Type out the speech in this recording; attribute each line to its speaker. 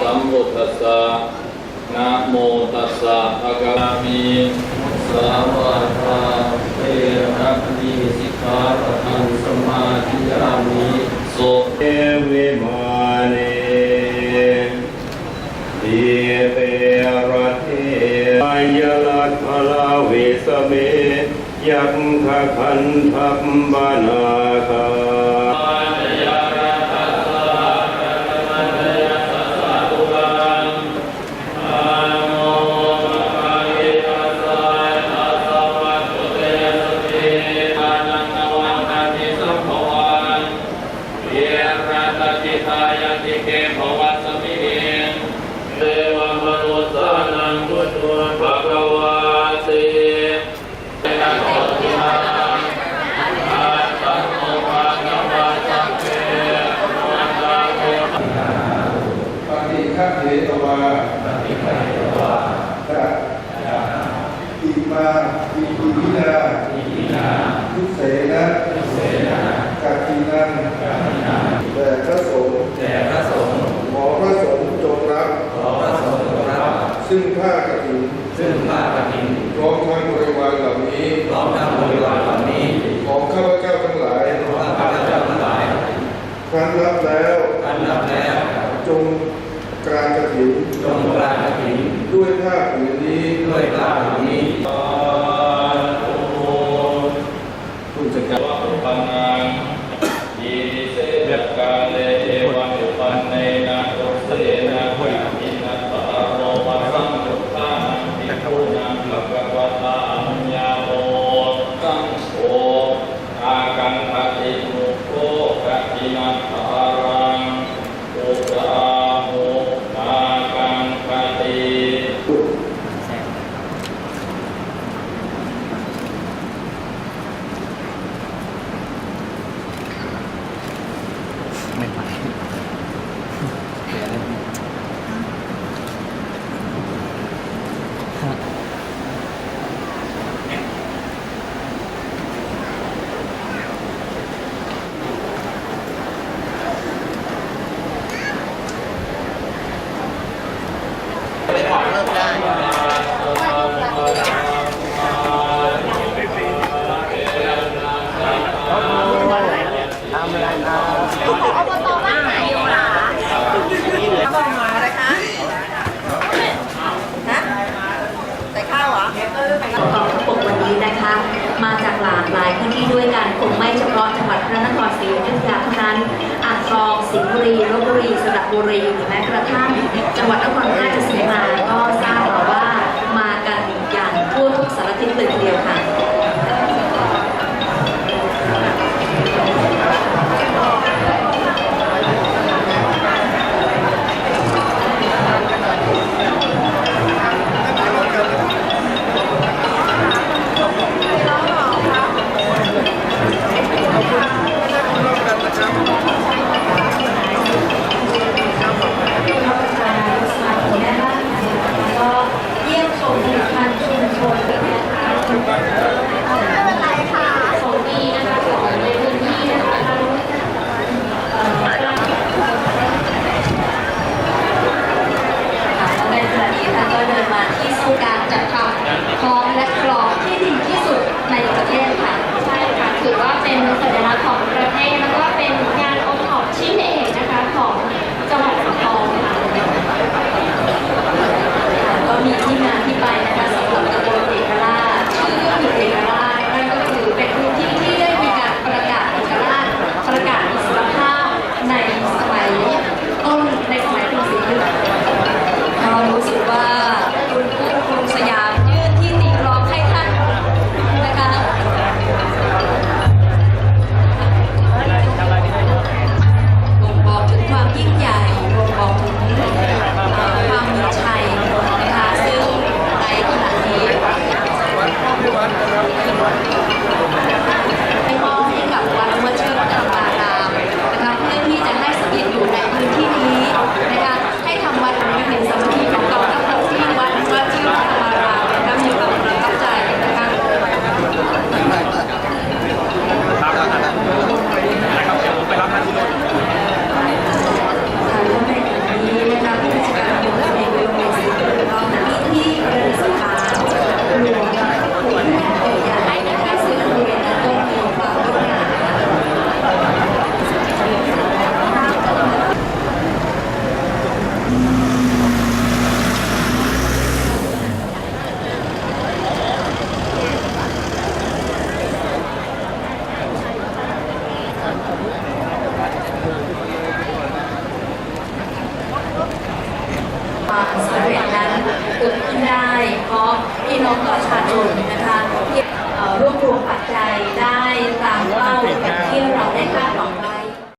Speaker 1: สั
Speaker 2: มพุ
Speaker 3: ทธัสสะนะโมตัสสะภะคะวะมีสาวะตาเตระปิสิกขาปะทังสมาธิยามิโส
Speaker 4: เอวิมาเนติเตระเทวายลักขลาเวสเมยัคขคันทัมบนาคา
Speaker 3: วาตัดอิมา
Speaker 5: อิปิวินาทุเสนะกัตินังแต่พระสงฆ์ขอพระสงฆ์จงรับ ซึ่งผ้ากฐินซึ่งผ้ากฐินีสระบุรีหรือแม้กระทั่งจังหวัดน ความสำเร็จนั้นเกิดขึ้น
Speaker 3: ได้เพราะพี่น้องประชาชนนะคะที่ร
Speaker 2: วบรวมปัจจัยได้ตามเป้าที่เราได้คาดหวัง